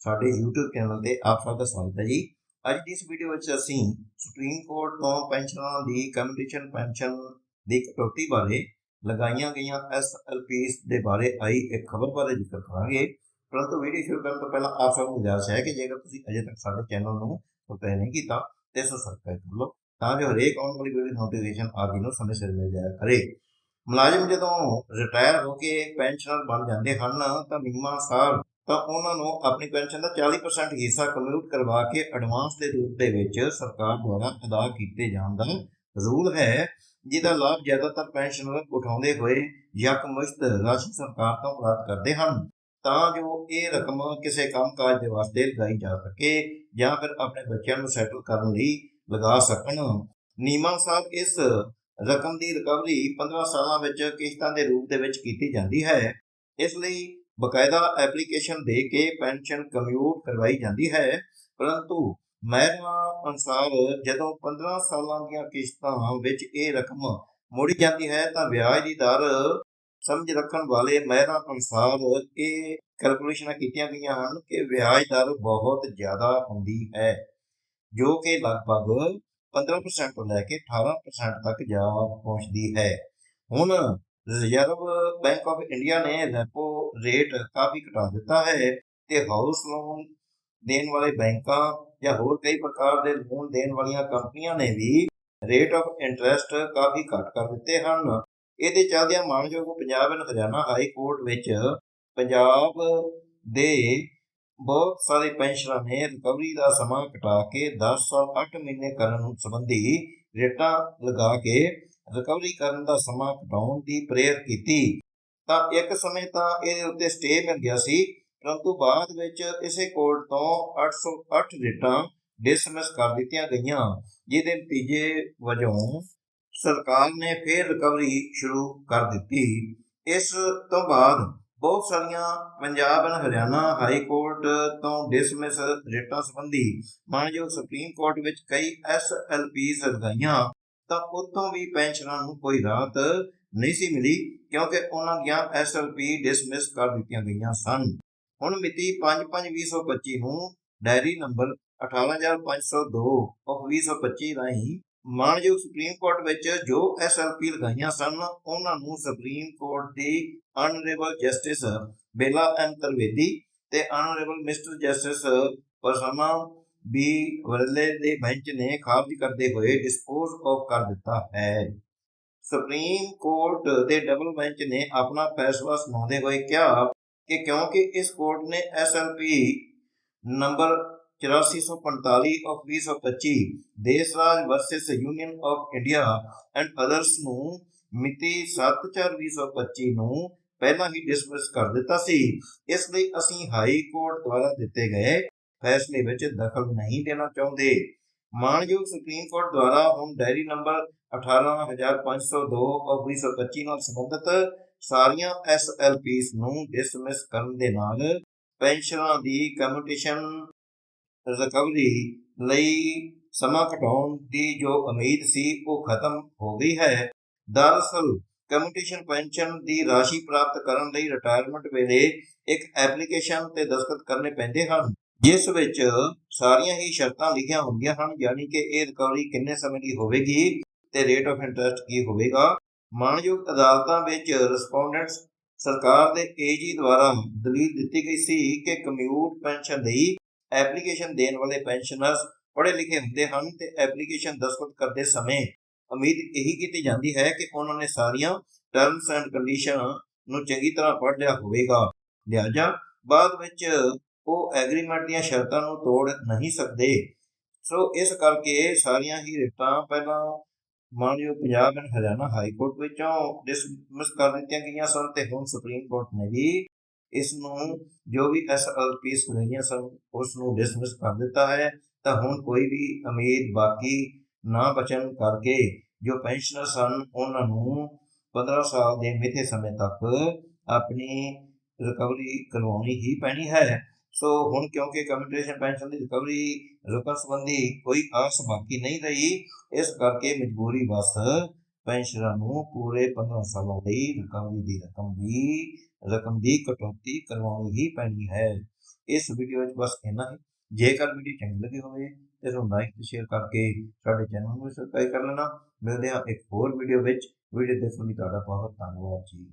ਸਾਡੇ YouTube channel ਤੇ ਆਪ ਸਭ ਦਾ ਸਵਾਗਤ ਹੈ ਜੀ। ਅੱਜ ਦੀ ਇਸ ਵੀਡੀਓ ਵਿੱਚ ਅਸੀਂ ਸੁਪਰੀਮ ਕੋਰਟ ਤੋਂ ਪੈਨਸ਼ਨਰਾਂ ਦੀ ਕੰਪੀਟੀਸ਼ਨ ਪੈਨਸ਼ਨ ਦੀ ਕਟੌਤੀ ਬਾਰੇ ਲਗਾਈਆਂ ਗਈਆਂ ਐਸਐਲਪੀਸ ਦੇ ਬਾਰੇ ਆਈ ਇੱਕ ਖਬਰ ਬਾਰੇ ਜ਼ਿਕਰ ਕਰਾਂਗੇ। ਪਰੰਤੂ ਵੀਡੀਓ ਸ਼ੁਰੂ ਕਰਨ ਤੋਂ ਪਹਿਲਾਂ ਆਪ ਸਭ ਨੂੰ ਗੁਜ਼ਾਰਿਸ਼ ਹੈ ਕਿ ਜੇਕਰ ਤੁਸੀਂ ਅਜੇ ਤੱਕ ਸਾਡੇ ਚੈਨਲ ਨੂੰ ਸਬਸਕ੍ਰਾਈਬ ਨਹੀਂ ਕੀਤਾ ਤੇ ਸਬਸਕ੍ਰਾਈਬ ਕਰ ਲਓ, ਤਾਂ ਜੋ ਹਰੇਕ ਆਉਣ ਵਾਲੀ ਵੀਡੀਓ ਦੀ ਨੋਟੀਫਿਕੇਸ਼ਨ ਆਪ ਜੀ ਨੂੰ ਸਮੇਂ ਸਿਰ ਮਿਲ ਜਾਇਆ ਕਰੇ। ਮੁਲਾਜ਼ਮ ਜਦੋਂ ਰਿਟਾਇਰ ਹੋ ਕੇ ਪੈਨਸ਼ਨਰ ਬਣ ਜਾਂਦੇ ਹਨ ਤਾਂ ਬੀਮਾ ਸਾਹਿਬ ਤਾਂ ਉਹਨਾਂ ਨੂੰ ਆਪਣੀ ਪੈਨਸ਼ਨ ਦਾ 40% ਹਿੱਸਾ ਕਮਿਊਟ ਕਰਵਾ ਕੇ ਐਡਵਾਂਸ ਦੇ ਰੂਪ ਦੇ ਵਿੱਚ ਸਰਕਾਰ ਦੁਆਰਾ ਅਦਾ ਕੀਤੇ ਜਾਣ ਦਾ ਰੂਲ ਹੈ, ਜਿਹਦਾ ਲਾਭ ਜ਼ਿਆਦਾਤਰ ਪੈਨਸ਼ਨਰ ਉਠਾਉਂਦੇ ਹੋਏ ਯਕਮੁਸ਼ਤ ਰਾਸ਼ੀ ਸਰਕਾਰ ਤੋਂ ਪ੍ਰਾਪਤ ਕਰਦੇ ਹਨ। ਤਾਂ ਜੋ ਇਹ ਰਕਮ ਕਿਸੇ ਕੰਮਕਾਜ ਦੇ ਵਾਸਤੇ ਲਗਾਈ ਜਾ ਸਕੇ ਜਾਂ ਫਿਰ ਆਪਣੇ ਬੱਚਿਆਂ ਨੂੰ ਸੈਟਲ ਕਰਨ ਲਈ ਲਗਾ ਸਕਣ। ਨੀਮਾ ਸਾਹਿਬ ਇਸ ਰਕਮ ਦੀ ਰਿਕਵਰੀ 15 ਸਾਲਾਂ ਵਿੱਚ ਕਿਸ਼ਤਾਂ ਦੇ ਰੂਪ ਦੇ ਵਿੱਚ ਕੀਤੀ ਜਾਂਦੀ ਹੈ। ਇਸ ਲਈ ਬਕਾਇਦਾ ਐਪਲੀਕੇਸ਼ਨ ਦੇ ਕੇ ਪੈਨਸ਼ਨ ਕਮਿਊਟ ਕਰਵਾਈ ਜਾਂਦੀ ਹੈ। ਪਰੰਤੂ ਮਹਿਕਮਾ ਅਨੁਸਾਰ ਜਦੋਂ 15 ਸਾਲਾਂ ਦੀਆਂ ਕਿਸ਼ਤਾਂ ਵਿੱਚ ਇਹ ਰਕਮ ਮੋੜੀ ਜਾਂਦੀ ਹੈ ਤਾਂ ਵਿਆਜ ਦੀ ਦਰ ਸਮਝ ਰੱਖਣ ਵਾਲੇ ਮਹਿਰਾਂ ਅਨੁਸਾਰ ਇਹ ਕੈਲਕੂਲੇਸ਼ਨਾਂ ਕੀਤੀਆਂ ਗਈਆਂ ਹਨ ਕਿ ਵਿਆਜ ਦਰ ਬਹੁਤ ਜ਼ਿਆਦਾ ਹੁੰਦੀ ਹੈ, ਜੋ ਕਿ ਲਗਭਗ 15% ਤੋਂ ਲੈ ਕੇ 18% ਤੱਕ ਜਾ ਪਹੁੰਚਦੀ ਹੈ। ਹੁਣ ਰਿਜ਼ਰਵ ਬੈਂਕ ਆਫ ਇੰਡੀਆ ਨੇ ਰੈਪੋ ਰੇਟ ਕਾਫੀ ਘਟਾ ਦਿੱਤਾ ਹੈ ਤੇ ਹਾਊਸ ਲੋਨ ਦੇਣ ਵਾਲੇ ਬੈਂਕਾਂ ਜਾਂ ਹੋਰ ਕਈ ਪ੍ਰਕਾਰ ਦੇ ਲੋਨ ਦੇਣ ਵਾਲੀਆਂ ਕੰਪਨੀਆਂ ਨੇ ਵੀ ਰੇਟ ਆਫ ਇੰਟਰਸਟ ਕਾਫੀ ਘੱਟ ਕਰ ਦਿੱਤੇ ਹਨ। ਇਹਦੇ ਚੱਲਦਿਆਂ ਮਾਨਯੋਗ Punjab and Haryana high court ਵਿੱਚ ਪੰਜਾਬ ਦੇ ਬਹੁਤ ਸਾਰੇ ਪੈਨਸ਼ਨਰਾਂ ਨੇ ਰਿਕਵਰੀ ਦਾ ਸਮਾਂ ਘਟਾ ਕੇ 10 ਸਾਲ 8 ਮਹੀਨੇ ਕਰਨ ਸੰਬੰਧੀ ਰੇਟਾਂ ਲਗਾ ਕੇ ਰਿਕਵਰੀ ਕਰਨ ਦਾ ਸਮਾਂ ਘਟਾਉਣ ਦੀ ਪ੍ਰੇਅਰ ਕੀਤੀ। ਤਾਂ ਇੱਕ ਸਮੇਂ ਤਾਂ ਇਹਦੇ ਉੱਤੇ ਸਟੇ ਮਿਲ ਗਿਆ ਸੀ, ਪਰੰਤੂ ਬਾਅਦ ਵਿੱਚ ਇਸੇ ਕੋਰਟ ਤੋਂ 808 ਰੇਟਾਂ ਡਿਸਮਿਸ ਕਰ ਦਿੱਤੀਆਂ ਗਈਆਂ, ਜਿਹਦੇ ਨਤੀਜੇ ਵਜੋਂ ਸਰਕਾਰ ਨੇ ਫਿਰ ਰਿਕਵਰੀ ਸ਼ੁਰੂ ਕਰ ਦਿੱਤੀ। ਇਸ ਤੋਂ ਬਾਅਦ ਬਹੁਤ ਸਾਰੀਆਂ Punjab and Haryana high court ਤੋਂ ਡਿਸਮਿਸ ਰੇਟਾਂ ਸੰਬੰਧੀ ਮਾਨਯੋਗ ਸੁਪਰੀਮ ਕੋਰਟ ਵਿੱਚ ਕਈ ਐਸਐਲਪੀਸ ਲਗਾਈਆਂ ਤਾਂ ਉੱਥੋਂ ਵੀ ਪੈਨਸ਼ਨਰਾਂ ਨੂੰ ਕੋਈ ਰਾਹਤ ਨਹੀਂ ਸੀ ਮਿਲੀ ਕਿਉਂਕਿ ਉਹਨਾਂ ਦੀਆਂ ਐਸਐਲਪੀ ਡਿਸਮਿਸ ਕਰ ਦਿੱਤੀਆਂ ਗਈਆਂ ਸਨ। ਹੁਣ ਮਿਤੀ 5/5/2025 ਨੂੰ ਡਾਇਰੀ ਨੰਬਰ 18502 ਆਫ 2025 ਰਾਹੀਂ ਮਾਨਯੋਗ ਸੁਪਰੀਮ ਕੋਰਟ ਵਿੱਚ ਜੋ ਐਸਐਲਪੀ ਲਗਾਈਆਂ ਸਨ, ਉਹਨਾਂ ਨੂੰ ਸੁਪਰੀਮ ਕੋਰਟ ਦੀ honourable justice Bela M Trivedi ਤੇ honourable mister justice Prasanna V Varale ਦੇ ਬੈਂਚ ਨੇ ਖਾਰਜ ਕਰਦੇ ਹੋਏ ਡਿਸਪੋਜ਼ ਆਫ ਕਰ ਦਿੱਤਾ ਹੈ। ਸੁਪਰੀਮ ਕੋਰਟ ਦੇ ਡਬਲ ਬੈਂਚ ਨੇ ਆਪਣਾ ਫੈਸਲਾ ਸੁਣਾਉਂਦੇ ਹੋਏ ਕਿਹਾ ਕਿ ਕਿਉਂਕਿ ਇਸ ਕੋਰਟ ਨੇ SLP number 8445 of 2025 Deshraj versus union of India and others ਨੂੰ ਮਿਤੀ 7/4/2025 ਨੂੰ ਪਹਿਲਾਂ ਹੀ ਡਿਸਮਿਸ ਕਰ ਦਿੱਤਾ ਸੀ। ਇਸ ਲਈ ਅਸੀਂ ਹਾਈ ਕੋਰਟ ਦੁਆਰਾ ਦਿੱਤੇ ਗਏ ਫੈਸਲੇ ਵਿੱਚ ਦਖਲ ਨਹੀਂ ਦੇਣਾ ਚਾਹੁੰਦੇ। ਮਾਨਯੋਗ ਸੁਪਰੀਮ ਕੋਰਟ ਦੁਆਰਾ ਹੁਣ ਡਾਇਰੀ ਨੰਬਰ 18502 ਆਫ 2025 ਨਾਲ ਸੰਬੰਧਿਤ ਸਾਰੀਆਂ ਐਸਐਲਪੀਸ ਨੂੰ ਡਿਸਮਿਸ ਕਰਨ ਦੇ ਨਾਲ ਪੈਨਸ਼ਨਾਂ ਦੀ ਕਮਿਊਟੇਸ਼ਨ ਰਿਕਵਰੀ ਲਈ ਸਮਾਂ ਘਟਾਉਣ ਦੀ ਜੋ ਉਮੀਦ ਸੀ, ਉਹ ਖਤਮ ਹੋ ਗਈ ਹੈ। ਦਰਅਸਲ ਕਮਿਊਟੇਸ਼ਨ ਪੈਨਸ਼ਨ ਦੀ ਰਾਸ਼ੀ ਪ੍ਰਾਪਤ ਕਰਨ ਲਈ ਰਿਟਾਇਰਮੈਂਟ ਵੇਲੇ ਇੱਕ ਐਪਲੀਕੇਸ਼ਨ ਤੇ ਦਸਤਖਤ ਕਰਨੇ ਪੈਂਦੇ ਹਨ, ਜਿਸ ਵਿੱਚ ਸਾਰੀਆਂ ਹੀ ਸ਼ਰਤਾਂ ਲਿਖੀਆਂ ਹੁੰਦੀਆਂ ਹਨ, ਯਾਨੀ ਕਿ ਇਹ ਰਿਕਵਰੀ ਕਿੰਨੇ ਸਮੇਂ ਦੀ ਹੋਵੇਗੀ ਤੇ ਰੇਟ ਆਫ ਇੰਟਰਸਟ ਕੀ ਹੋਵੇਗਾ। ਮਾਨਯੋਗ ਅਦਾਲਤਾਂ ਵਿੱਚ ਰਿਸਪੋਂਡੈਂਟਸ ਸਰਕਾਰ ਦੇ ਏਜੀ ਦੁਆਰਾ ਦਲੀਲ ਦਿੱਤੀ ਗਈ ਸੀ ਕਿ ਕਮਿਊਟ ਪੈਨਸ਼ਨ ਲਈ ਐਪਲੀਕੇਸ਼ਨ ਦੇਣ ਵਾਲੇ ਪੈਨਸ਼ਨਰਸ ਪੜ੍ਹੇ ਲਿਖੇ ਹੁੰਦੇ ਹਨ ਤੇ ਐਪਲੀਕੇਸ਼ਨ ਦਸਤਖਤ ਕਰਦੇ ਸਮੇਂ ਉਮੀਦ ਇਹੀ ਕੀਤੀ ਜਾਂਦੀ ਹੈ ਕਿ ਉਹਨਾਂ ਨੇ ਸਾਰੀਆਂ ਟਰਮਸ ਐਂਡ ਕੰਡੀਸ਼ਨ ਨੂੰ ਚੰਗੀ ਤਰ੍ਹਾਂ ਪੜ੍ਹ ਲਿਆ ਹੋਵੇਗਾ। ਲਿਹਾਜ਼ਾ ਬਾਅਦ ਵਿੱਚ ਉਹ ਐਗਰੀਮੈਂਟ ਦੀਆਂ ਸ਼ਰਤਾਂ ਨੂੰ ਤੋੜ ਨਹੀਂ ਸਕਦੇ। ਸੋ ਇਸ ਕਰਕੇ ਸਾਰੀਆਂ ਹੀ ਰਿਟਾਂ ਪਹਿਲਾਂ ਮਾਨਯੋਗ Punjab and Haryana high court ਵਿੱਚੋਂ ਡਿਸਮਿਸ ਕਰ ਦਿੱਤੀਆਂ ਗਈਆਂ ਸਨ ਤੇ ਹੁਣ ਸੁਪਰੀਮ ਕੋਰਟ ਨੇ ਵੀ ਇਸ ਨੂੰ ਜੋ ਵੀ ਐਸਐਲਪੀਸ ਲਗਾਈਆਂ ਸਨ ਉਸ ਨੂੰ ਡਿਸਮਿਸ ਕਰ ਦਿੱਤਾ ਹੈ। ਤਾਂ ਹੁਣ ਕੋਈ ਵੀ ਉਮੀਦ ਬਾਕੀ ਨਾ ਬਚਣ ਕਰਕੇ ਜੋ ਪੈਨਸ਼ਨਰ ਸਨ, ਉਹਨਾਂ ਨੂੰ 15 ਸਾਲ ਦੇ ਮਿੱਥੇ ਸਮੇਂ ਤੱਕ ਆਪਣੀ ਰਿਕਵਰੀ ਕਰਵਾਉਣੀ ਹੀ ਪੈਣੀ ਹੈ। ਸੋ ਹੁਣ ਕਿਉਂਕਿ ਕਮਿਊਟੇਸ਼ਨ ਪੈਨਸ਼ਨ ਦੀ ਰਿਕਵਰੀ ਰੁਕਣ ਸੰਬੰਧੀ ਕੋਈ ਆਸ ਬਾਕੀ ਨਹੀਂ ਰਹੀ, ਇਸ ਕਰਕੇ ਮਜਬੂਰੀ ਬਸ ਪੈਨਸ਼ਨਰਾਂ ਨੂੰ ਪੂਰੇ 15 ਸਾਲਾਂ ਲਈ ਰਿਕਵਰੀ ਦੀ ਰਕਮ ਵੀ ਰਕਮ ਦੀ ਕਟੌਤੀ ਕਰਵਾਉਣੀ ਹੀ ਪੈਣੀ ਹੈ ਇਸ ਵੀਡੀਓ ਵਿੱਚ ਬਸ ਇੰਨਾ ਹੀ ਜੇਕਰ ਵੀਡੀਓ ਚੰਗੀ ਲੱਗੀ ਹੋਵੇ ਤੇ ਤੁਹਾਨੂੰ ਲਾਈਕ ਤੇ ਸ਼ੇਅਰ ਕਰਕੇ ਸਾਡੇ ਚੈਨਲ ਨੂੰ ਸਬਸਕ੍ਰਾਈਬ ਕਰ ਲੈਣਾ ਮਿਲਦੇ ਹਾਂ ਇੱਕ ਹੋਰ ਵੀਡੀਓ ਵਿੱਚ ਵੀਡੀਓ ਦੇਖਣ ਲਈ ਤੁਹਾਡਾ ਬਹੁਤ ਧੰਨਵਾਦ ਜੀ